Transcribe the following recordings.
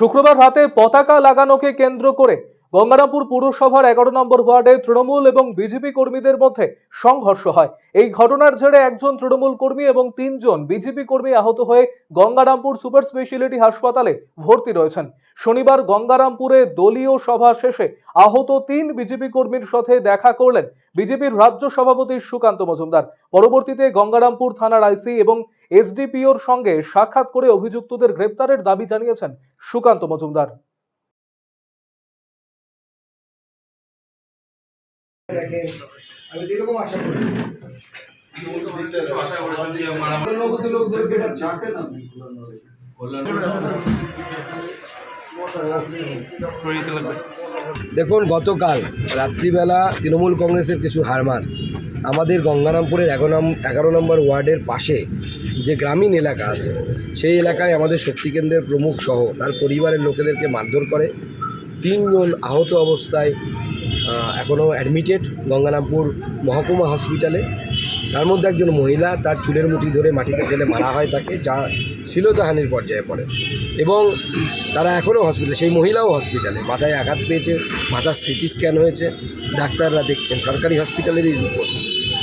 শুক্রবার রাতে পতাকা লাগানোকে কেন্দ্র করে গঙ্গারামপুর পুরসভার এগারো নম্বর ওয়ার্ডে তৃণমূল এবং বিজেপি কর্মীদের মধ্যে সংঘর্ষ হয়। এই ঘটনার জেরে একজন তৃণমূল কর্মী এবং তিনজন বিজেপি কর্মী আহত হয়ে গঙ্গারামপুর সুপার স্পেশালিটি হাসপাতালে ভর্তি রয়েছেন। শনিবার গঙ্গারামপুরে দলীয় সভা শেষে আহত তিন বিজেপি কর্মীর সাথে দেখা করলেন বিজেপির রাজ্য সভাপতি সুকান্ত মজুমদার। পরবর্তীতে গঙ্গারামপুর থানার আইসি এবং এসডিপিওর সঙ্গে সাক্ষাৎ করে অভিযুক্তদের গ্রেপ্তারের দাবি জানিয়েছেন সুকান্ত মজুমদার। দেখুন, গতকাল রাত্রিবেলা তৃণমূল কংগ্রেসের কিছু হারমান আমাদের গঙ্গারামপুরের এগারো নম্বর ওয়ার্ডের পাশে যে গ্রামীণ এলাকা আছে, সেই এলাকায় আমাদের শক্তিকেন্দ্রের প্রমুখ সহ তার পরিবারের লোকেদেরকে মারধর করে। তিনজন আহত অবস্থায় এখনও অ্যাডমিটেড গঙ্গারামপুর মহকুমা হসপিটালে তার মধ্যে একজন মহিলা তার চুলের মুঠি ধরে মাটিতে ফেলে মারা হয় তাকে, যা শ্লীলতাহানির পর্যায়ে পড়ে। এবং তারা এখনও হসপিটালে সেই মহিলাও হসপিটালে মাথায় আঘাত পেয়েছে, মাথার সিটি স্ক্যান হয়েছে, ডাক্তাররা দেখছেন, সরকারি হসপিটালেরই রিপোর্ট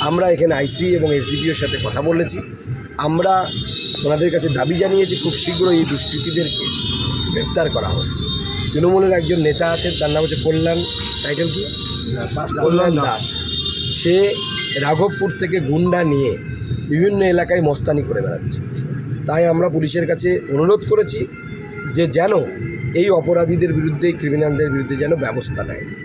আমরা এখানে আইসি এবং এসডিপিওর সাথে কথা বলেছি। আমরা ওনাদের কাছে দাবি জানিয়েছি, খুব শীঘ্রই এই দুষ্কৃতীদেরকে গ্রেপ্তার করা হোক। তৃণমূলের একজন নেতা আছেন তার নাম হচ্ছে কল্যাণ টাইটেল কি? কল্যাণ দাস। সে রাঘবপুর থেকে গুন্ডা নিয়ে বিভিন্ন এলাকায় মস্তানি করে বেড়াচ্ছে। তাই আমরা পুলিশের কাছে অনুরোধ করেছি যে যেন এই অপরাধীদের বিরুদ্ধে ক্রিমিনালদের বিরুদ্ধে যেন ব্যবস্থা নেয়।